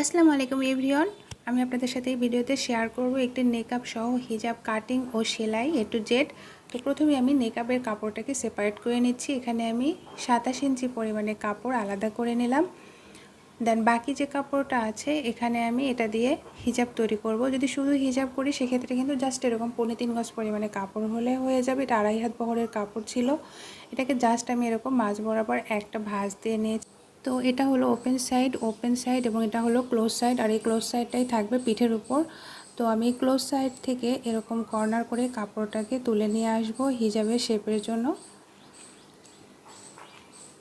আসসালামু আলাইকুম এভরিওয়ান। আমি আপনাদের সাথে এই ভিডিওতে শেয়ার করব একটি নেকআপ সহ হিজাব কাটিং ও সেলাই এ টু জেড তো প্রথমে আমি নেকআপের কাপড়টাকে সেপারেট করে নিচ্ছি। এখানে আমি সাতাশ ইঞ্চি পরিমাণে কাপড় আলাদা করে নিলাম। দেন বাকি যে কাপড়টা আছে, এখানে আমি এটা দিয়ে হিজাব তৈরি করব। যদি শুধু হিজাব করি, সেক্ষেত্রে কিন্তু জাস্ট এরকম পনেরো তিন গজ পরিমাণে কাপড় হলে হয়ে যাবে। এটা আড়াই হাত বহরের কাপড় ছিল। এটাকে জাস্ট আমি এরকম মাছ বরাবর একটা ভাঁজ দিয়ে নিয়েছি। তো এটা হলো ওপেন সাইড ওপেন সাইড এবং এটা হলো ক্লোজ সাইড আর এই ক্লোজ সাইডটাই থাকবে পিঠের উপর। তো আমি ক্লোজ সাইড থেকে এরকম কর্নার করে কাপড়টাকে তুলে নিয়ে আসব হিজাবের শেপের জন্য।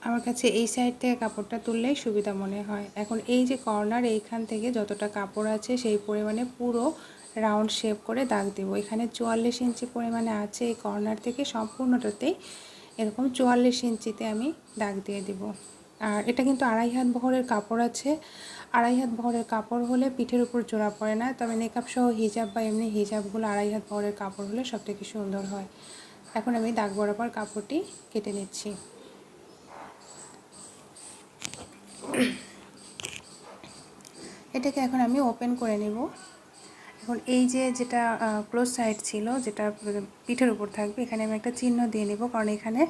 আমার কাছে এই সাইড থেকে কাপড়টা তুললেই সুবিধা মনে হয়। এখন এই যে কর্নার এইখান থেকে যতটা কাপড় আছে সেই পরিমাণে পুরো রাউন্ড শেপ করে দাগ দেবো। এখানে চুয়াল্লিশ ইঞ্চি পরিমাণে আছে এই কর্নার থেকে সম্পূর্ণটাতেই এরকম চুয়াল্লিশ ইঞ্চিতে আমি দাগ দিয়ে দিব। আর এটা কিন্তু আড়াই হাত বহরের কাপড় আছে। আড়াই হাত বহরের কাপড় হলে পিঠের উপর জোড়া পড়ে না, তবে মেকআপ সহ হিজাব বা এমনি হিজাবগুলো আড়াই হাত বহরের কাপড় হলে সব থেকে সুন্দর হয়। এখন আমি দাগ বরাবর কাপড়টি কেটে নিচ্ছি। এটাকে এখন আমি ওপেন করে নেব। এখন এই যে যেটা ক্লোজ সাইড ছিল, যেটা পিঠের উপর থাকবে, এখানে আমি একটা চিহ্ন দিয়ে নেব, কারণ এখানে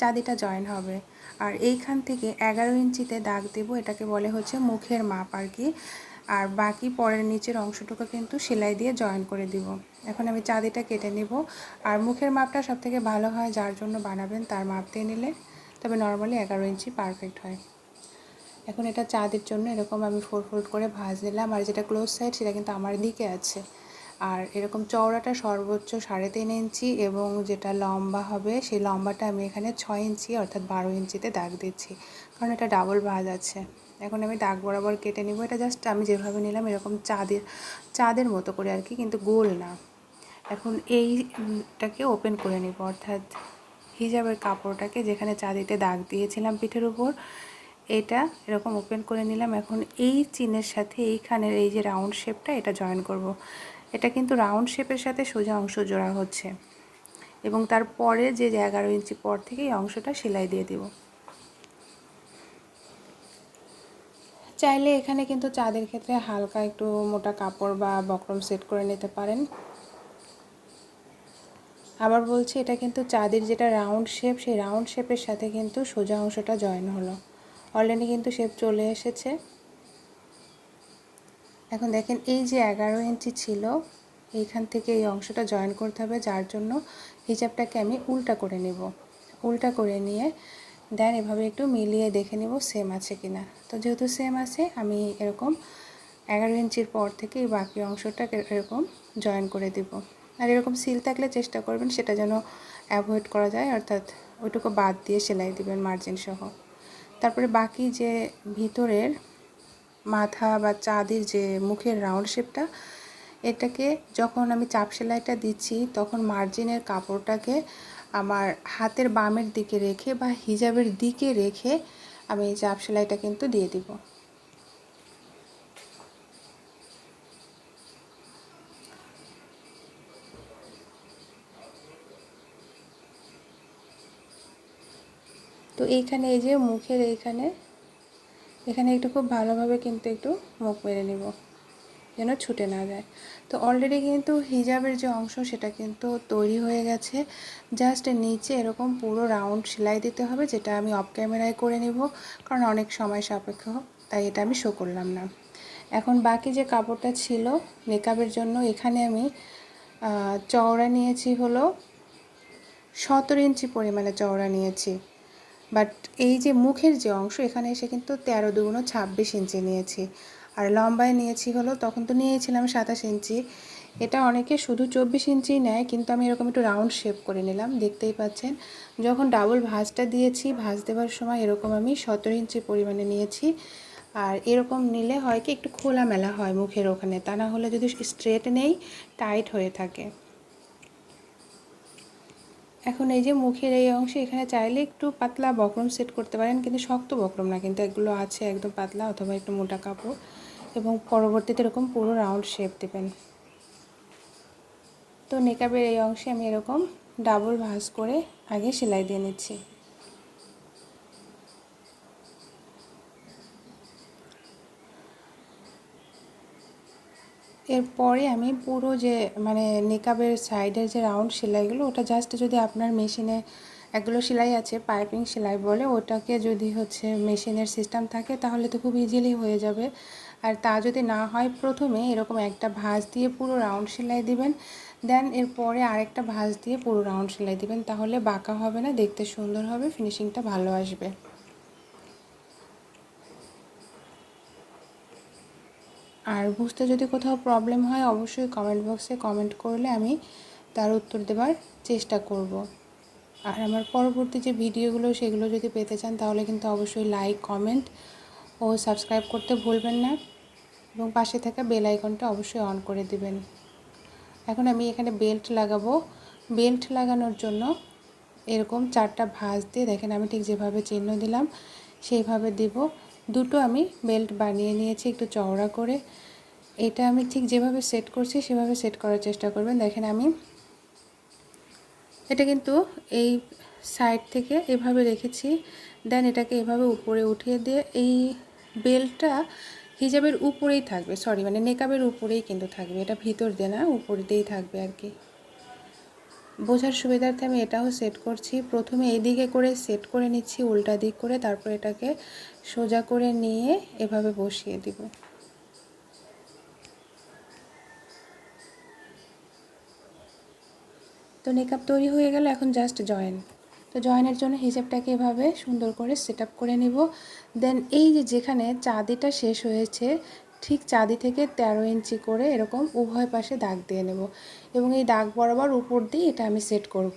চাঁদিটা জয়েন হবে। আর এইখান থেকে এগারো ইঞ্চিতে দাগ দেব, এটাকে বলে হচ্ছে মুখের মাপ আর কি। আর বাকি পরের নিচের অংশটুকু কিন্তু সেলাই দিয়ে জয়েন করে দিব। এখন আমি চাঁদিটা কেটে নেব। আর মুখের মাপটা সব থেকে ভালো হয়, যার জন্য বানাবেন তার মাপ দিয়ে নিলে, তবে নর্মালি এগারো ইঞ্চি পারফেক্ট হয়। এখন এটা চাঁদের জন্য এরকম আমি ফোর ফোল্ড করে ভাজ দিলাম আর যেটা ক্লোজ সাইড সেটা কিন্তু আমার দিকে আছে। আর এরকম চওড়াটা সর্বোচ্চ সাড়ে তিন ইঞ্চি এবং যেটা লম্বা হবে সেই লম্বাটা আমি এখানে ছয় ইঞ্চি অর্থাৎ বারো ইঞ্চিতে দাগ দিচ্ছি, কারণ এটা ডাবল ভাজ আছে। এখন আমি দাগ বরাবর কেটে নিব, এটা জাস্ট আমি যেভাবে নিলাম এরকম চাঁদের চাঁদের মতো করে আর কি, কিন্তু গোল না। এখন এইটাকে ওপেন করে নিব, অর্থাৎ হিজাবের কাপড়টাকে যেখানে চাঁদিতে দাগ দিয়েছিলাম পিঠের উপর এটা এরকম ওপেন করে নিলাম। এখন এই চিনের সাথে এইখানের এই যে রাউন্ড শেপটা এটা জয়েন করব। এটা কিন্তু রাউন্ড শেপের সাথে সোজা অংশ জোড়া হচ্ছে। এবং তারপরে যে এগারো ইঞ্চি পর থেকে এই অংশটা সেলাই দিয়ে দেব। চাইলে এখানে কিন্তু চাঁদের ক্ষেত্রে হালকা একটু মোটা কাপড় বা বক্রম সেট করে নিতে পারেন। আবার বলছি, এটা কিন্তু চাঁদের যেটা রাউন্ড শেপ সেই রাউন্ড শেপের সাথে কিন্তু সোজা অংশটা জয়েন হলো। অলরেডি কিন্তু শেপ চলে এসেছে। এখন দেখেন এই যে এগারো ইঞ্চি ছিল, এইখান থেকে এই অংশটা জয়েন করতে হবে, যার জন্য হিজাবটাকে আমি উল্টা করে নেব। উল্টা করে নিয়ে দেন এভাবে একটু মিলিয়ে দেখে নেব সেম আছে কি না তো যেহেতু সেম আছে, আমি এরকম এগারো ইঞ্চির পর থেকে এই বাকি অংশটা এরকম জয়েন করে দেব। আর এরকম সিল থাকলে চেষ্টা করবেন সেটা যেন অ্যাভয়েড করা যায়, অর্থাৎ ওইটুকু বাদ দিয়ে সেলাই দিবেন মার্জিন সহ। তারপরে বাকি যে ভিতরের মাথা বা চাঁদের যে মুখের রাউন্ড শেপটা এটাকে যখন আমি চাপ সেলাইটা দিচ্ছি, তখন মার্জিনের কাপড়টাকে আমার হাতের বামের দিকে রেখে বা হিজাবের দিকে রেখে আমি চাপ সেলাইটা কিন্তু দিয়ে দিব। তো এইখানে এই যে মুখের এইখানে, এখানে একটু খুব ভালোভাবে কিন্তু একটু মুখ মেরে নেব, যেন ছুটে না যায়। তো অলরেডি কিন্তু হিজাবের যে অংশ সেটা কিন্তু তৈরি হয়ে গেছে। জাস্ট নিচে এরকম পুরো রাউন্ড সেলাই দিতে হবে, যেটা আমি অফ ক্যামেরায় করে নিব, কারণ অনেক সময় সাপেক্ষ, তাই এটা আমি শো করলাম না। এখন বাকি যে কাপড়টা ছিল মেকআপের জন্য, এখানে আমি চওড়া নিয়েছি হলো সতেরো ইঞ্চি পরিমাণে চওড়া নিয়েছি। বাট এই যে মুখের যে অংশ, এখানে এসে কিন্তু তেরো দুগুণ ছাব্বিশ ইঞ্চি নিয়েছি। আর লম্বায় নিয়েছি হলো, তখন তো নিয়েছিলাম সাতাশ ইঞ্চি। এটা অনেকে শুধু চব্বিশ ইঞ্চি নেয়, কিন্তু আমি এরকম একটু রাউন্ড শেপ করে নিলাম, দেখতেই পাচ্ছেন। যখন ডাবল ভাঁজটা দিয়েছি, ভাঁজ দেওয়ার সময় এরকম আমি সতেরো ইঞ্চি পরিমাণে নিয়েছি। আর এরকম নিলে হয় কি, একটু খোলামেলা হয় মুখের ওখানে, তা না হলে যদি স্ট্রেট নেই টাইট হয়ে থাকে। এখন এই যে মুখের এই অংশে এখানে চাইলে একটু পাতলা বক্রম সেট করতে পারেন, কিন্তু শক্ত বক্রম না, কিন্তু এগুলো আছে একদম পাতলা অথবা একটু মোটা কাপড় এবং পরবর্তীতে এরকম পুরো রাউন্ড শেপ দেবেন। তো নেকাবের এই অংশে আমি এরকম ডাবল ভাঁজ করে আগে সেলাই দিয়ে নিচ্ছি। এরপরে আমি পুরো যে মানে নেকাবের সাইডের যে রাউন্ড সেলাইগুলো, ওটা জাস্ট যদি আপনার মেশিনে এগুলো সেলাই আছে পাইপিং সেলাই বলে, ওটাকে যদি হচ্ছে মেশিনের সিস্টেম থাকে, তাহলে তো খুব ইজিলি হয়ে যাবে। আর তা যদি না হয়, প্রথমে এরকম একটা ভাঁজ দিয়ে পুরো রাউন্ড সেলাই দিবেন। দেন এরপরে আরেকটা ভাঁজ দিয়ে পুরো রাউন্ড সেলাই দিবেন, তাহলে বাঁকা হবে না, দেখতে সুন্দর হবে ফিনিশিংটা ভালো আসবে। আর বুঝতে যদি কোথাও প্রবলেম হয়, অবশ্যই কমেন্ট বক্সে কমেন্ট করলে আমি তার উত্তর দেওয়ার চেষ্টা করব। আর আমার পরবর্তী যে ভিডিওগুলো সেগুলো যদি পেতে চান, তাহলে কিন্তু অবশ্যই লাইক কমেন্ট ও সাবস্ক্রাইব করতে ভুলবেন না এবং পাশে থাকা বেল আইকনটা অবশ্যই অন করে দিবেন। এখন আমি এখানে বেল্ট লাগাবো। বেল্ট লাগানোর জন্য এরকম চারটা ভাঁজ দিয়ে, দেখেন আমি ঠিক যেভাবে চিহ্ন দিলাম, সেইভাবে দিব। দুটো আমি বেল্ট বানিয়ে নিয়েছি, একটু চওড়া করে। এটা আমি ঠিক যেভাবে সেট করছি, সেভাবে সেট করার চেষ্টা করবেন। দেখেন আমি এটা কিন্তু এই সাইড থেকে এভাবে রেখেছি, দেন এটাকে এভাবে উপরে উঠিয়ে দিয়ে এই বেল্টটা হিজাবের উপরেই থাকবে, সরি মানে নেকাবের উপরেই কিন্তু থাকবে, এটা ভিতর দিয়ে না, উপর দিয়েই থাকবে আর কি। বোঝার সুবিধার্থে আমি এটাও সেট করছি। প্রথমে এই দিকে করে সেট করে নিচ্ছি, উল্টা দিক করে, তারপর এটাকে সোজা করে নিয়ে এভাবে বসিয়ে দিব। তো মেকআপ তৈরি হয়ে গেল, এখন জাস্ট জয়েন তো জয়েনের জন্য হিসেবটাকে এভাবে সুন্দর করে সেট করে নিব। দেন এই যে যেখানে চাঁদিটা শেষ হয়েছে ঠিক চাঁদি থেকে তেরো ইঞ্চি করে এরকম উভয় পাশে দাগ দিয়ে নেব এবং এই দাগ বরাবর উপর দিয়ে এটা আমি সেট করব।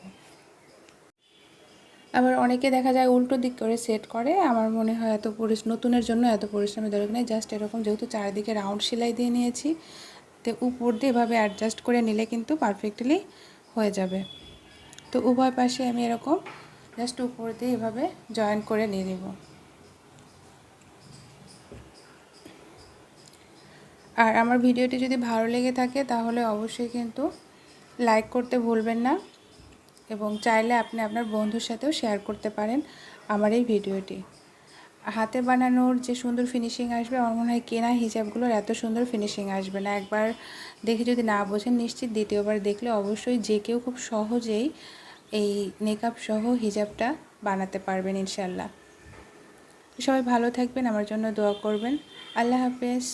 আবার অনেকে দেখা যায় উল্টো দিক করে সেট করে, আমার মনে হয় এত পরিশ নতুনের জন্য এত পরিশ্রমের দরকার নেই জাস্ট এরকম যেহেতু চারিদিকে রাউন্ড সেলাই দিয়ে নিয়েছি, তো উপর দিয়ে এভাবে অ্যাডজাস্ট করে নিলে কিন্তু পারফেক্টলি হয়ে যাবে তো উভয় পাশে আমি এরকম জাস্ট উপর দিয়ে এভাবে জয়েন করে নিয়ে নেব আর আমার ভিডিওটি যদি ভালো লেগে থাকে তাহলে অবশ্যই কিন্তু লাইক করতে ভুলবেন না এবং চাইলে আপনি আপনার বন্ধুর সাথেও শেয়ার করতে পারেন আমার এই ভিডিওটি। হাতে বানানোর যে সুন্দর ফিনিশিং আসবে, আমার মনে হয় কেনা হিসাবগুলোর এত সুন্দর ফিনিশিং আসবে না। একবার দেখে যদি না বোঝেন, নিশ্চিত দ্বিতীয়বার দেখলে অবশ্যই যে কেউ খুব সহজেই এই মেকআপ সহ হিজাবটা বানাতে পারবেন ইনশাল্লাহ সবাই ভালো থাকবেন, আমার জন্য দোয়া করবেন। আল্লাহ হাফেজ।